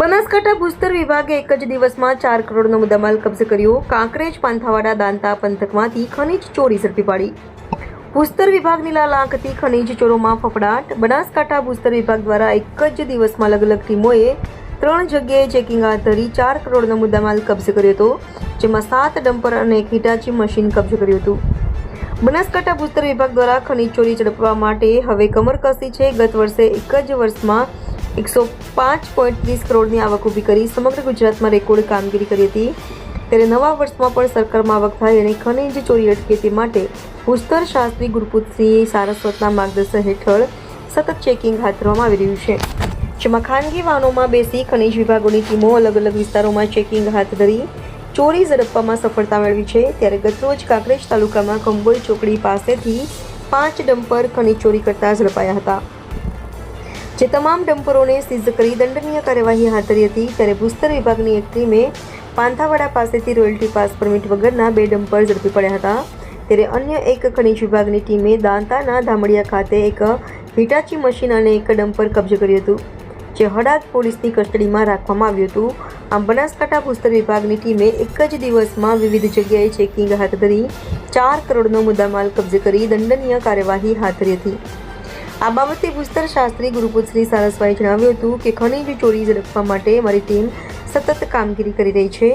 બનાસકાંઠા ભૂસ્તર વિભાગે એક જ દિવસમાં ચાર કરોડનો મુદ્દામાલ કબજે કર્યો. કાંકરેજ, પાંથાવાડા, દાંતા પંથકમાંથી ખનીજ ચોરી ઝડપી પાડી. ભૂસ્તર વિભાગની લાલાંકથી ખનીજ ચોરોમાં ફફડાટ. બનાસકાંઠા ભૂસ્તર વિભાગ દ્વારા એક જ દિવસમાં અલગ અલગ ટીમોએ ત્રણ જગ્યાએ ચેકિંગ હાથ ધરી ચાર કરોડનો મુદ્દામાલ કબજે કર્યો હતો, જેમાં સાત ડમ્પર અને એક હિટાચી મશીન કબજે કર્યું હતું. બનાસકાંઠા ભૂસ્તર વિભાગ દ્વારા ખનીજ ચોરી ઝડપવા માટે હવે કમર કસી છે. ગત વર્ષે એક જ વર્ષમાં એકસો પાંચ પોઈન્ટ ત્રીસ કરોડની આવક ઊભી કરી. સમગ્ર ગુજરાતમાં રેકોર્ડ કામગીરી કરી હતી. ત્યારે નવા વર્ષમાં પણ સરકારમાં આવક થાય અને ખનીજ ચોરી અટકે તે માટે ભૂસ્તર શાસ્ત્રી ગુરપુતસિંહ સારસ્વતના માર્ગદર્શન હેઠળ સતત ચેકિંગ હાથ ધરવામાં આવી રહ્યું છે. જેમાં ખાનગી વાહનોમાં બેસી ખનીજ વિભાગોની ટીમો અલગ અલગ વિસ્તારોમાં ચેકિંગ હાથ ધરી ચોરી ઝડપવામાં સફળતા મેળવી છે. ત્યારે ગતરોજ કાંકરેજ તાલુકામાં કંબોઈ ચોકડી પાસેથી પાંચ ડમ્પર ખનીજ ચોરી કરતા ઝડપાયા હતા. જે તમામ ડમ્પરોને સીઝ કરી દંડનીય કાર્યવાહી હાથ ધરી હતી, ત્યારે ભૂસ્તર વિભાગની એક ટીમે પાંથાવાડા પાસેથી રોયલ્ટી પાસ પરમિટ વગરના બે ડમ્પર ઝડપી પડ્યા હતા. ત્યારે અન્ય એક ખનિજ વિભાગની ટીમે દાંતાના ધામડિયા ખાતે એક હિટાચી મશીન અને એક ડમ્પર કબજે કર્યું હતું, જે હડાદ પોલીસની કસ્ટડીમાં રાખવામાં આવ્યું હતું. આમ બનાસકાંઠા ભૂસ્તર વિભાગની ટીમે એક જ દિવસમાં વિવિધ જગ્યાએ ચેકિંગ હાથ ધરી ચાર કરોડનો મુદ્દામાલ કબજે કરી દંડનીય કાર્યવાહી હાથ ધરી હતી. આ બાબતે ભૂસ્તર શાસ્ત્રી ગુરુપુત્રી સારસ્વાએ જણાવ્યું હતું કે ખનીજ ચોરી ઝડપવા માટે અમારી ટીમ સતત કામગીરી કરી રહી છે.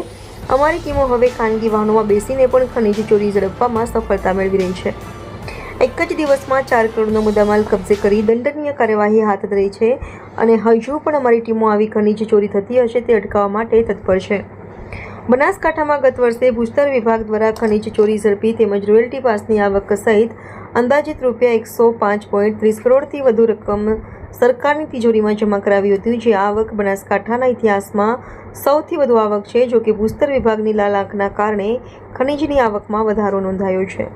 અમારી ટીમો હવે ખાનગી વાહનોમાં બેસીને પણ ખનીજ ચોરી ઝડપવામાં સફળતા મેળવી રહી છે. એક જ દિવસમાં ચાર કરોડનો મુદ્દામાલ કબજે કરી દંડનીય કાર્યવાહી હાથ ધરી છે અને હજુ પણ અમારી ટીમો આવી ખનીજ ચોરી થતી હશે તે અટકાવવા માટે તત્પર છે. બનાસકાંઠામાં ગત વર્ષે ભૂસ્તર વિભાગ દ્વારા ખનીજ ચોરી ઝડપી તેમજ રોયલ્ટી પાસની આવક સહિત અંદાજિત રૂપિયા એકસો પાંચ પોઈન્ટ ત્રીસ કરોડથી વધુ રકમ સરકારની તિજોરીમાં જમા કરાવી હતી, જે આવક બનાસકાંઠાના ઇતિહાસમાં સૌથી વધુ આવક છે, જોકે ભૂસ્તર વિભાગની લાલ આંખના કારણે ખનીજની આવકમાં વધારો નોંધાયો છે.